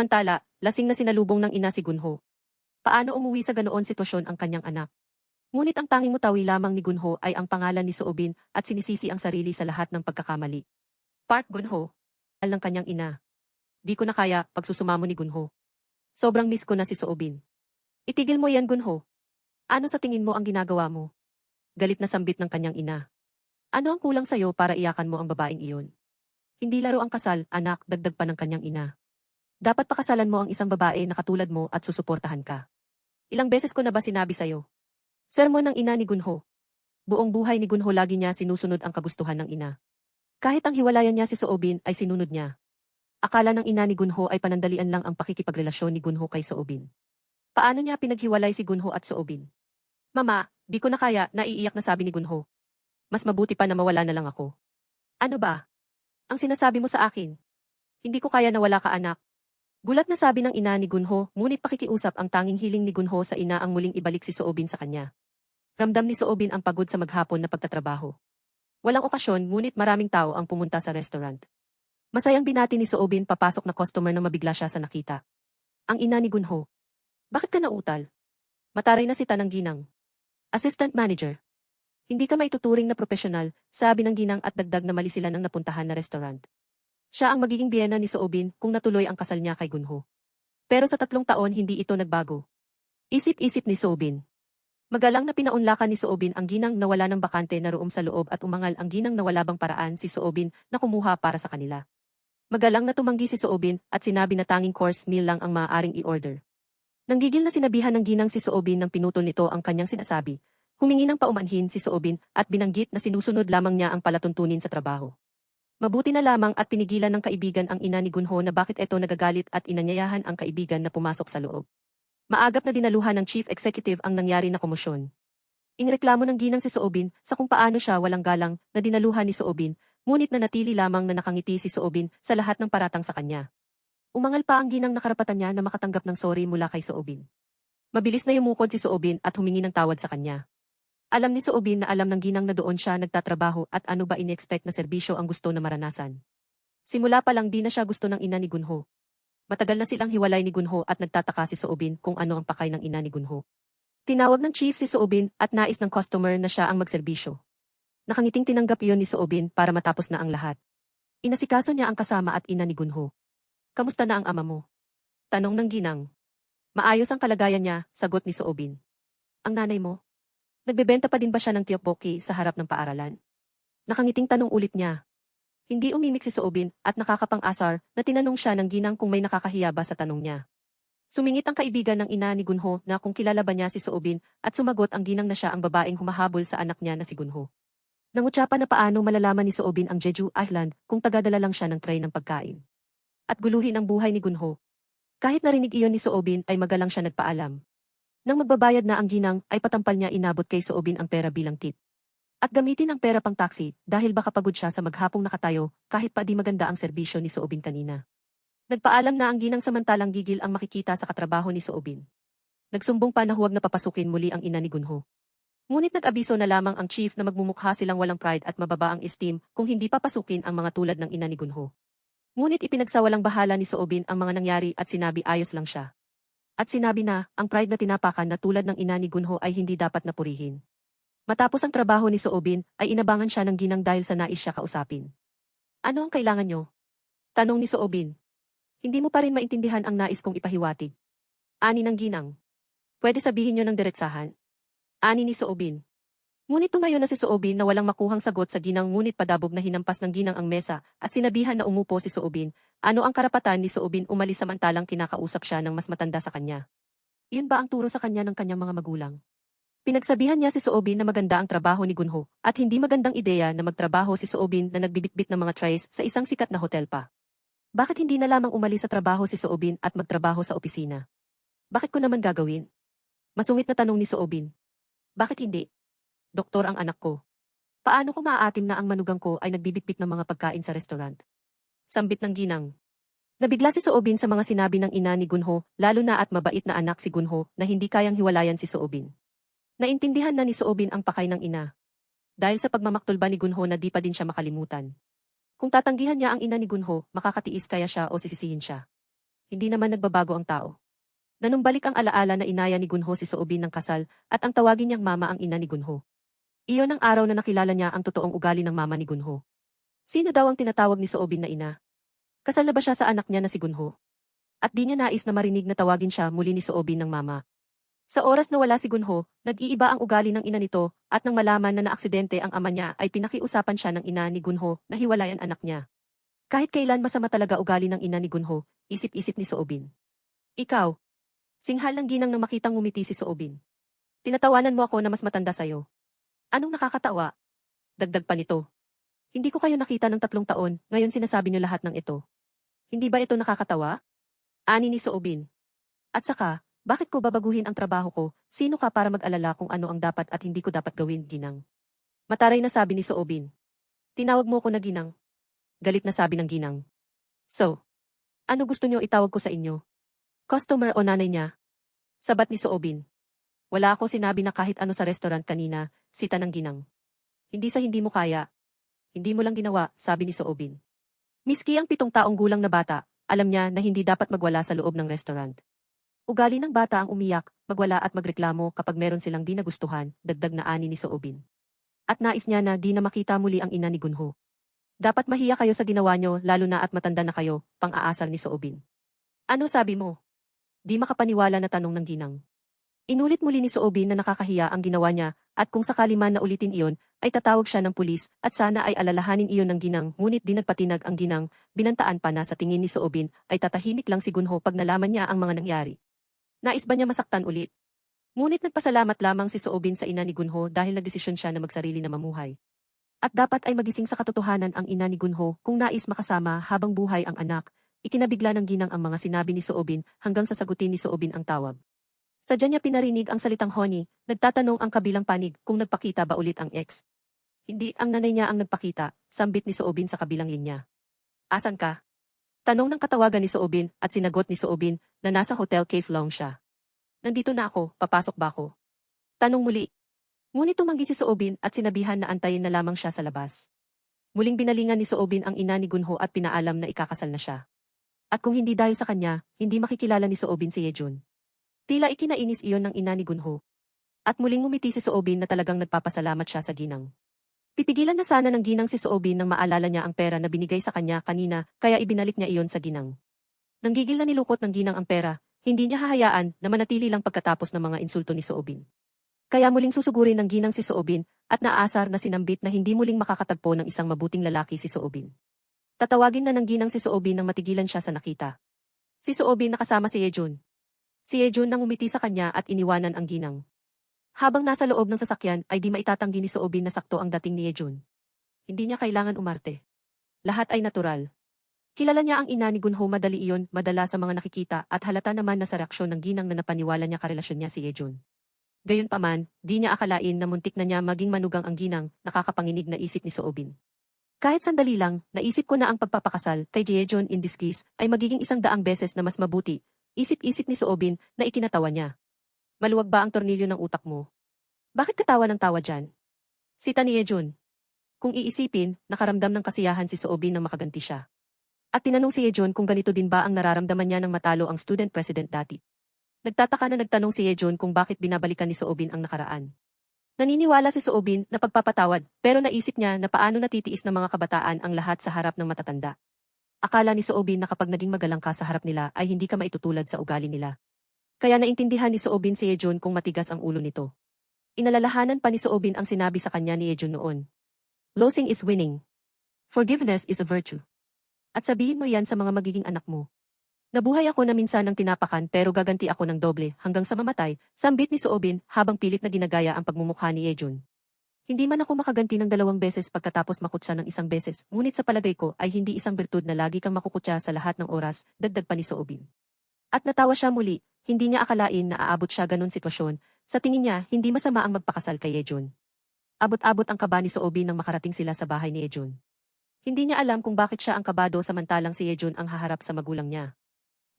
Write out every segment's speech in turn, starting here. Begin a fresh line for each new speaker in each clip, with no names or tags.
Samantala, lasing na sinalubong ng ina si Gunho. Paano umuwi sa ganoon sitwasyon ang kanyang anak? Ngunit ang tanging mutawi lamang ni Gunho ay ang pangalan ni Soobin at sinisisi ang sarili sa lahat ng pagkakamali. Park Gunho. Al ng kanyang ina. Di ko na kaya pagsusumamo ni Gunho. Sobrang miss ko na si Soobin. Itigil mo yan Gunho. Ano sa tingin mo ang ginagawa mo? Galit na sambit ng kanyang ina. Ano ang kulang sa'yo para iyakan mo ang babaeng iyon? Hindi laro ang kasal, anak, dagdag pa ng kanyang ina. Dapat pakasalan mo ang isang babae na katulad mo at susuportahan ka. Ilang beses ko na ba sinabi sa'yo? Sermon ng ina ni Gunho. Buong buhay ni Gunho lagi niya sinusunod ang kagustuhan ng ina. Kahit ang hiwalayan niya si Soobin ay sinunod niya. Akala ng ina ni Gunho ay panandalian lang ang pakikipagrelasyon ni Gunho kay Soobin. Paano niya pinaghiwalay si Gunho at Soobin? Mama, di ko na kaya, naiiyak na sabi ni Gunho. Mas mabuti pa na mawala na lang ako. Ano ba? Ang sinasabi mo sa akin. Hindi ko kaya na wala ka anak. Gulat na sabi ng ina ni Gunho, ngunit pakikiusap ang tanging hiling ni Gunho sa ina ang muling ibalik si Soobin sa kanya. Ramdam ni Soobin ang pagod sa maghapon na pagtatrabaho. Walang okasyon ngunit maraming tao ang pumunta sa restaurant. Masayang binati ni Soobin papasok na customer na mabigla siya sa nakita. Ang ina ni Gunho. Bakit ka nautal? Mataray na si Tanang Ginang. Assistant Manager. Hindi ka maituturing na profesional, sabi ng ginang at dagdag na mali sila ng napuntahan na restaurant. Siya ang magiging biyena ni Soobin kung natuloy ang kasal niya kay Gunho. Pero sa tatlong taon hindi ito nagbago. Isip-isip ni Soobin. Magalang na pinaunlakan ni Soobin ang ginang na wala ng bakante na room sa loob at umangal ang ginang na wala bang paraan si Soobin na kumuha para sa kanila. Magalang na tumanggi si Soobin at sinabi na tanging course meal lang ang maaaring i-order. Nanggigil na sinabihan ng ginang si Soobin nang pinutol nito ang kanyang sinasabi, Humingi ng paumanhin si Soobin at binanggit na sinusunod lamang niya ang palatuntunin sa trabaho. Mabuti na lamang at pinigilan ng kaibigan ang ina ni Gunho na bakit ito nagagalit at inanyayahan ang kaibigan na pumasok sa loob. Maagap na dinaluhan ng chief executive ang nangyari na komosyon. Ingreklamo ng ginang si Soobin sa kung paano siya walang galang na dinaluhan ni Soobin, ngunit na natili lamang na nakangiti si Soobin sa lahat ng paratang sa kanya. Umangal pa ang ginang nakarapatan niya na makatanggap ng sorry mula kay Soobin. Mabilis na yumukod si Soobin at humingi ng tawad sa kanya. Alam ni Soobin na alam ng ginang na doon siya nagtatrabaho at ano ba in-expect na serbisyo ang gusto na maranasan. Simula pa lang di na siya gusto ng ina ni Gunho. Matagal na silang hiwalay ni Gunho at nagtataka si Soobin kung ano ang pakay ng ina ni Gunho. Tinawag ng chief si Soobin at nais ng customer na siya ang magserbisyo. Nakangiting tinanggap iyon ni Soobin para matapos na ang lahat. Inasikaso niya ang kasama at ina ni Gunho. Kamusta na ang ama mo? Tanong ng ginang. Maayos ang kalagayan niya, sagot ni Soobin. Ang nanay mo? Nagbebenta pa din ba siya ng tiyokboki sa harap ng paaralan? Nakangiting tanong ulit niya. Hindi umimik si Soobin at nakakapang-asar na tinanong siya ng ginang kung may nakakahiya ba sa tanong niya. Sumingit ang kaibigan ng ina ni Gunho na kung kilala ba niya si Soobin at sumagot ang ginang na siya ang babaeng humahabol sa anak niya na si Gunho. Nangutya pa na paano malalaman ni Soobin ang Jeju Island kung tagadala lang siya ng tray ng pagkain. At guluhin ang buhay ni Gunho. Kahit narinig iyon ni Soobin ay magalang siya nagpaalam. Nang magbabayad na ang ginang, ay patampal niya inabot kay Soobin ang pera bilang tip. At gamitin ang pera pang taxi dahil baka pagod siya sa maghapong nakatayo kahit pa di maganda ang serbisyo ni Soobin kanina. Nagpaalam na ang ginang samantalang gigil ang makikita sa katrabaho ni Soobin. Nagsumbong pa na huwag na papasukin muli ang ina ni Gunho. Ngunit nag-abiso na lamang ang chief na magmumukha silang walang pride at mababa ang esteem kung hindi papasukin ang mga tulad ng ina ni Gunho. Ngunit ipinagsawalang bahala ni Soobin ang mga nangyari at sinabi ayos lang siya. At sinabi na, ang pride na tinapakan na tulad ng ina ni Gunho ay hindi dapat napurihin. Matapos ang trabaho ni Soobin, ay inabangan siya ng ginang dahil sa nais siya kausapin. Ano ang kailangan nyo? Tanong ni Soobin. Hindi mo pa rin maintindihan ang nais kong ipahiwatig. Ani ng ginang. Pwede sabihin nyo ng diretsahan. Ani ni Soobin. Ngunit tumayo na si Soobin na walang makuhang sagot sa ginang ngunit padabog na hinampas ng ginang ang mesa at sinabihan na umupo si Soobin. Ano ang karapatan ni Soobin umalis samantalang kinakausap siya ng mas matanda sa kanya? Iyon ba ang turo sa kanya ng kanyang mga magulang? Pinagsabihan niya si Soobin na maganda ang trabaho ni Gunho at hindi magandang ideya na magtrabaho si Soobin na nagbibitbit ng mga trays sa isang sikat na hotel pa. Bakit hindi na lamang umalis sa trabaho si Soobin at magtrabaho sa opisina? Bakit ko naman gagawin? Masungit na tanong ni Soobin. Bakit hindi? Doktor ang anak ko. Paano ko maaatim na ang manugang ko ay nagbibitbit ng mga pagkain sa restaurant? Sambit ng ginang. Nabigla si Soobin sa mga sinabi ng ina ni Gunho, lalo na at mabait na anak si Gunho na hindi kayang hiwalayan si Soobin. Naintindihan na ni Soobin ang pakay ng ina. Dahil sa pagmamaktulba ni Gunho na di pa din siya makalimutan. Kung tatanggihan niya ang ina ni Gunho, makakatiis kaya siya o sisisihin siya. Hindi naman nagbabago ang tao. Nanumbalik ang alaala na inaya ni Gunho si Soobin ng kasal at ang tawagin niyang mama ang ina ni Gunho. Iyon ang araw na nakilala niya ang totoong ugali ng mama ni Gunho. Sino daw ang tinatawag ni Soobin na ina? Kasal na ba siya sa anak niya na si Gunho? At di niya nais na marinig na tawagin siya muli ni Soobin ng mama. Sa oras na wala si Gunho, nag-iiba ang ugali ng ina nito at nang malaman na naaksidente ang ama niya ay pinakiusapan siya ng ina ni Gunho na hiwalayan anak niya. Kahit kailan masama talaga ugali ng ina ni Gunho, isip-isip ni Soobin. Ikaw, singhal ng ginang na makitang ngumiti si Soobin. Tinatawanan mo ako na mas matanda sa'yo. Anong nakakatawa? Dagdag pa nito. Hindi ko kayo nakita ng tatlong taon, ngayon sinasabi niyo lahat ng ito. Hindi ba ito nakakatawa? Ani ni Soobin. At saka, bakit ko babaguhin ang trabaho ko? Sino ka para mag-alala kung ano ang dapat at hindi ko dapat gawin, Ginang? Mataray na sabi ni Soobin. Tinawag mo ko na Ginang. Galit na sabi ng Ginang. So, ano gusto niyo itawag ko sa inyo? Customer o nanay niya? Sabat ni Soobin. Wala ako sinabi na kahit ano sa restaurant kanina, sita ng Ginang. Hindi sa hindi mo kaya. Hindi mo lang ginawa, sabi ni Soobin. Miski ang pitong taong gulang na bata, alam niya na hindi dapat magwala sa loob ng restaurant. Ugali ng bata ang umiyak, magwala at magreklamo kapag meron silang di nagustuhan, dagdag na ani ni Soobin. At nais niya na di na makita muli ang ina ni Gunho. Dapat mahiya kayo sa ginawa niyo lalo na at matanda na kayo, pang-aasar ni Soobin. Ano sabi mo? Di makapaniwala na tanong ng ginang. Inulit muli ni Soobin na nakakahiya ang ginawa niya at kung sakali man na ulitin iyon, ay tatawag siya ng pulis at sana ay alalahanin iyon ng ginang ngunit di nagpatinag ang ginang, binantaan pa na sa tingin ni Soobin ay tatahimik lang si Gunho pag nalaman niya ang mga nangyari. Nais ba niya masaktan ulit? Ngunit nagpasalamat lamang si Soobin sa ina ni Gunho dahil nagdesisyon siya na magsarili na mamuhay. At dapat ay magising sa katotohanan ang ina ni Gunho kung nais makasama habang buhay ang anak, ikinabigla ng ginang ang mga sinabi ni Soobin hanggang sasagutin ni Soobin ang tawag. Sadya niya pinarinig ang salitang honey, nagtatanong ang kabilang panig kung nagpakita ba ulit ang ex. Hindi, ang nanay niya ang nagpakita, sambit ni Soobin sa kabilang linya. Asan ka? Tanong ng katawagan ni Soobin at sinagot ni Soobin na nasa Hotel Cave Long siya. Nandito na ako, papasok ba ako? Tanong muli. Ngunit tumanggi si Soobin at sinabihan na antayin na lamang siya sa labas. Muling binalingan ni Soobin ang ina ni Gunho at pinaalam na ikakasal na siya. At kung hindi dahil sa kanya, hindi makikilala ni Soobin si Yejun. Tila ikinainis iyon ng ina ni Gunho. At muling ngumiti si Soobin na talagang nagpapasalamat siya sa ginang. Pipigilan na sana ng ginang si Soobin nang maalala niya ang pera na binigay sa kanya kanina kaya ibinalik niya iyon sa ginang. Nanggigil na nilukot ng ginang ang pera, hindi niya hahayaan na manatili lang pagkatapos ng mga insulto ni Soobin. Kaya muling susugurin ng ginang si Soobin at naasar na sinambit na hindi muling makakatagpo ng isang mabuting lalaki si Soobin. Tatawagin na ng ginang si Soobin nang matigilan siya sa nakita. Si Soobin nakasama si Yejun. Si Yejun nang umiti sa kanya at iniwanan ang ginang. Habang nasa loob ng sasakyan ay di maitatanggi ni Soobin na sakto ang dating ni Yejun. Hindi niya kailangan umarte. Lahat ay natural. Kilala niya ang ina ni Gunho madali iyon, madala sa mga nakikita at halata naman na sa reaksyon ng ginang na napaniwala niya karelasyon niya si Yejun. Gayunpaman, di niya akalain na muntik na niya maging manugang ang ginang, nakakapanginig na isip ni Soobin. Kahit sandali lang, naisip ko na ang pagpapakasal kay Jejon in this case ay magiging isang daang beses na mas mabuti, isip-isip ni Soobin na ikinatawa niya. Maluwag ba ang tornilyo ng utak mo? Bakit katawa ng tawa dyan? Sita ni Yejun. Kung iisipin, nakaramdam ng kasiyahan si Soobin nang makaganti siya. At tinanong si Yejun kung ganito din ba ang nararamdaman niya nang matalo ang student president dati. Nagtataka na nagtanong si Yejun kung bakit binabalikan ni Soobin ang nakaraan. Naniniwala si Soobin na pagpapatawad pero naisip niya na paano natitiis ng mga kabataan ang lahat sa harap ng matatanda. Akala ni Soobin na kapag naging magalang ka sa harap nila ay hindi ka maitutulad sa ugali nila. Kaya naintindihan ni Soobin si Yejun kung matigas ang ulo nito. Inalalahanan pa ni Soobin ang sinabi sa kanya ni Yejun noon. Losing is winning. Forgiveness is a virtue. At sabihin mo yan sa mga magiging anak mo. Nabuhay ako na minsan ng tinapakan pero gaganti ako ng doble hanggang sa mamatay, sambit ni Soobin habang pilit na ginagaya ang pagmumukha ni Yejun. Hindi man ako makaganti ng dalawang beses pagkatapos makutsa ng isang beses, ngunit sa palagay ko ay hindi isang birtud na lagi kang makukutsa sa lahat ng oras, dagdag pa ni Soobin. At natawa siya muli, hindi niya akalain na aabot siya ganun sitwasyon, sa tingin niya hindi masama ang magpakasal kay Yejun. Abot-abot ang kaba ni Soobin nang makarating sila sa bahay ni Yejun. Hindi niya alam kung bakit siya ang kabado samantalang si Yejun ang haharap sa magulang niya.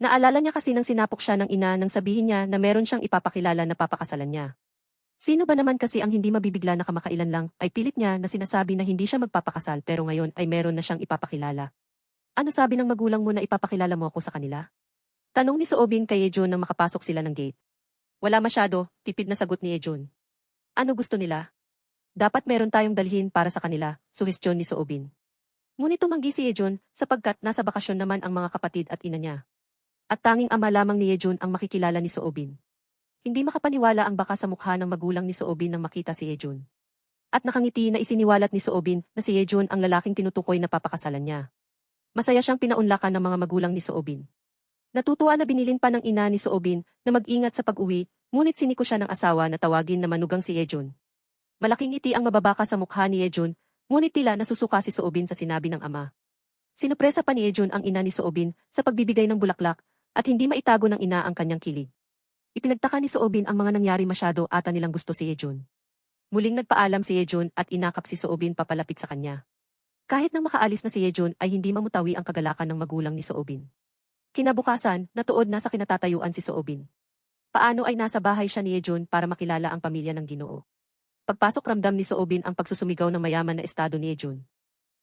Naalala niya kasi nang sinapok siya ng ina nang sabihin niya na meron siyang ipapakilala na papakasalan niya. Sino ba naman kasi ang hindi mabibigla na kamakailan lang ay pilit niya na sinasabi na hindi siya magpapakasal pero ngayon ay meron na siyang ipapakilala. Ano sabi ng magulang mo na ipapakilala mo ako sa kanila? Tanong ni Soobin kay Yejun nang makapasok sila ng gate. Wala masyado, tipid na sagot ni Yejun. Ano gusto nila? Dapat meron tayong dalhin para sa kanila, suhestyon ni Soobin. Ngunit tumanggi si Yejun sapagkat nasa bakasyon naman ang mga kapatid at ina niya. At tanging ama lamang ni Yejun ang makikilala ni Soobin. Hindi makapaniwala ang baka sa mukha ng magulang ni Soobin nang makita si Yejun. At nakangiti na isiniwalat ni Soobin na si Yejun ang lalaking tinutukoy na papakasalan niya. Masaya siyang pinaunlakan ng mga magulang ni Soobin. Natutuwa na binilin pa ng ina ni Soobin na mag-ingat sa pag-uwi, ngunit siniko siya ng asawa na tawagin na manugang si Yejun. Malaking ngiti ang mababaka sa mukha ni Yejun, ngunit tila nasusuka si Soobin sa sinabi ng ama. Sinupresa pa ni Yejun ang ina ni Soobin sa pagbibigay ng bulaklak at hindi maitago ng ina ang kanyang kilig. Ipinagtaka ni Soobin ang mga nangyari masyado ata nilang gusto si Yejun. Muling nagpaalam si Yejun at inakap si Soobin papalapit sa kanya. Kahit nang makaalis na si Yejun ay hindi mamutawi ang kagalakan ng magulang ni Soobin. Kinabukasan, natuod na sa kinatatayuan si Soobin. Paano ay nasa bahay siya ni Yejun para makilala ang pamilya ng ginoo. Pagpasok ramdam ni Soobin ang pagsusumigaw ng mayaman na estado ni Yejun.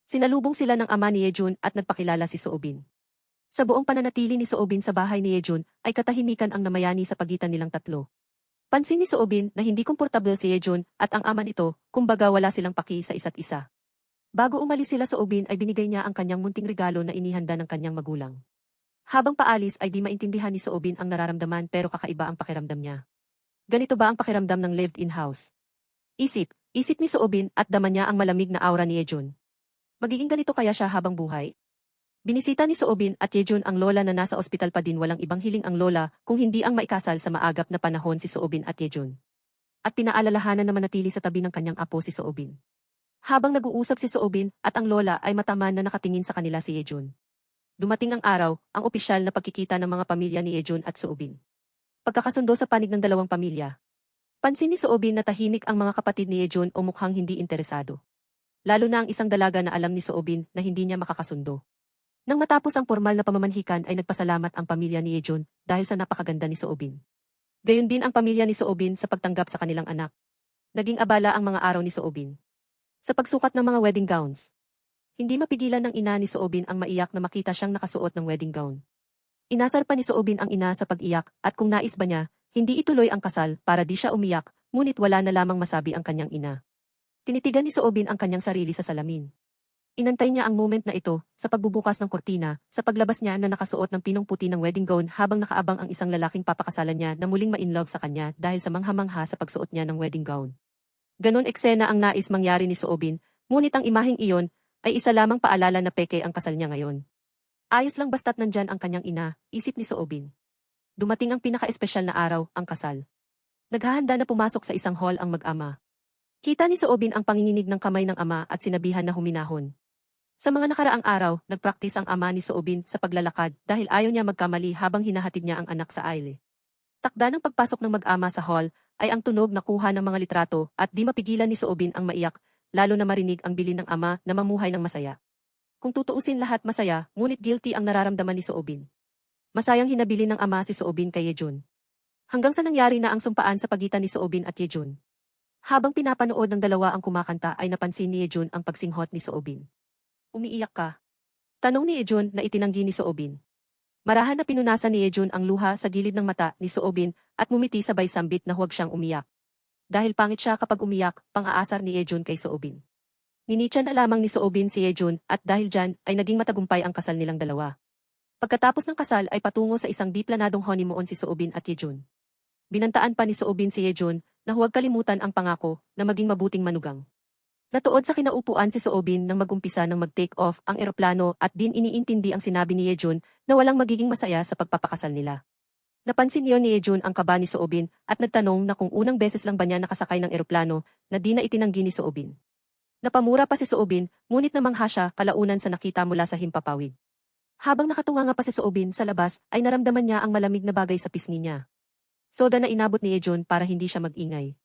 Sinalubong sila ng ama ni Yejun at nagpakilala si Soobin. Sa buong pananatili ni Soobin sa bahay ni Yejun ay katahimikan ang namayani sa pagitan nilang tatlo. Pansin ni Soobin na hindi komportable si Yejun at ang ama nito, kumbaga wala silang paki sa isa't isa. Bago umalis sila Soobin ay binigay niya ang kanyang munting regalo na inihanda ng kanyang magulang. Habang paalis ay di maintindihan ni Soobin ang nararamdaman pero kakaiba ang pakiramdam niya. Ganito ba ang pakiramdam ng lived-in house? Isip, isip ni Soobin at dama niya ang malamig na aura ni Yejun. Magiging ganito kaya siya habang buhay? Binisita ni Soobin at Yejun ang lola na nasa ospital pa din walang ibang hiling ang lola kung hindi ang maikasal sa maagap na panahon si Soobin at Yejun. At pinaalalahanan na manatili sa tabi ng kanyang apo si Soobin. Habang nag-uusap si Soobin at ang lola ay mataman na nakatingin sa kanila si Yejun. Dumating ang araw, ang opisyal na pagkikita ng mga pamilya ni Yejun at Soobin. Pagkakasundo sa panig ng dalawang pamilya. Pansin ni Soobin na tahimik ang mga kapatid ni Yejun o mukhang hindi interesado. Lalo na ang isang dalaga na alam ni Soobin na hindi niya makakasundo. Nang matapos ang formal na pamamanhikan ay nagpasalamat ang pamilya ni Yejun dahil sa napakaganda ni Soobin. Gayon din ang pamilya ni Soobin sa pagtanggap sa kanilang anak. Naging abala ang mga araw ni Soobin. Sa pagsukat ng mga wedding gowns, hindi mapigilan ng ina ni Soobin ang maiyak na makita siyang nakasuot ng wedding gown. Inasar pa ni Soobin ang ina sa pag-iyak at kung nais ba niya, hindi ituloy ang kasal para di siya umiyak, ngunit wala na lamang masabi ang kanyang ina. Tinitigan ni Soobin ang kanyang sarili sa salamin. Inantay niya ang moment na ito sa pagbubukas ng kortina, sa paglabas niya na nakasuot ng pinong puti ng wedding gown habang nakaabang ang isang lalaking papakasalan niya na muling ma-inlove sa kanya dahil sa mangha-mangha sa pagsuot niya ng wedding gown. Ganon eksena ang nais mangyari ni Soobin, ngunit ang imaheng iyon ay isa lamang paalala na peke ang kasal niya ngayon. Ayos lang basta't nandyan ang kanyang ina, isip ni Soobin. Dumating ang pinaka-espesyal na araw, ang kasal. Naghahanda na pumasok sa isang hall ang mag-ama. Kita ni Soobin ang panginginig ng kamay ng ama at sinabihan na huminahon. Sa mga nakaraang araw, nagpraktis ang ama ni Soobin sa paglalakad dahil ayaw niya magkamali habang hinahatid niya ang anak sa aisle. Takda ng pagpasok ng mag-ama sa hall ay ang tunog na kuha ng mga litrato at di mapigilan ni Soobin ang maiyak lalo na marinig ang bilin ng ama na mamuhay ng masaya. Kung tutuusin lahat masaya, ngunit guilty ang nararamdaman ni Soobin. Masayang hinabili ng ama si Soobin kay Yejun. Hanggang sa nangyari na ang sumpaan sa pagitan ni Soobin at Yejun. Habang pinapanood ng dalawa ang kumakanta ay napansin ni Yejun ang pagsinghot ni Soobin. Umiiyak ka. Tanong ni Yejun na itinanggi ni Soobin. Marahan na pinunasan ni Yejun ang luha sa gilid ng mata ni Soobin at mumiti sabay sambit na huwag siyang umiyak. Dahil pangit siya kapag umiyak, pang-aasar ni Yejun kay Soobin. Ninichan na lamang ni Soobin si Yejun at dahil dyan ay naging matagumpay ang kasal nilang dalawa. Pagkatapos ng kasal ay patungo sa isang di planadong honeymoon si Soobin at Yejun. Binantaan pa ni Soobin si Yejun na huwag kalimutan ang pangako na maging mabuting manugang. Natuod sa kinaupuan si Soobin nang magumpisa ng mag-take off ang eroplano at din iniintindi ang sinabi ni Yejun na walang magiging masaya sa pagpapakasal nila. Napansin niyo ni Ejun ang kaba ni Soobin at nagtanong na kung unang beses lang ba niya nakasakay ng eroplano na di na itinanggi ni Soobin. Napamura pa si Soobin, ngunit namangha siya kalaunan sa nakita mula sa himpapawid. Habang nakatunga nga pa si Soobin sa labas ay naramdaman niya ang malamig na bagay sa pisngi niya. Soda na inabot ni Ejun para hindi siya mag-ingay.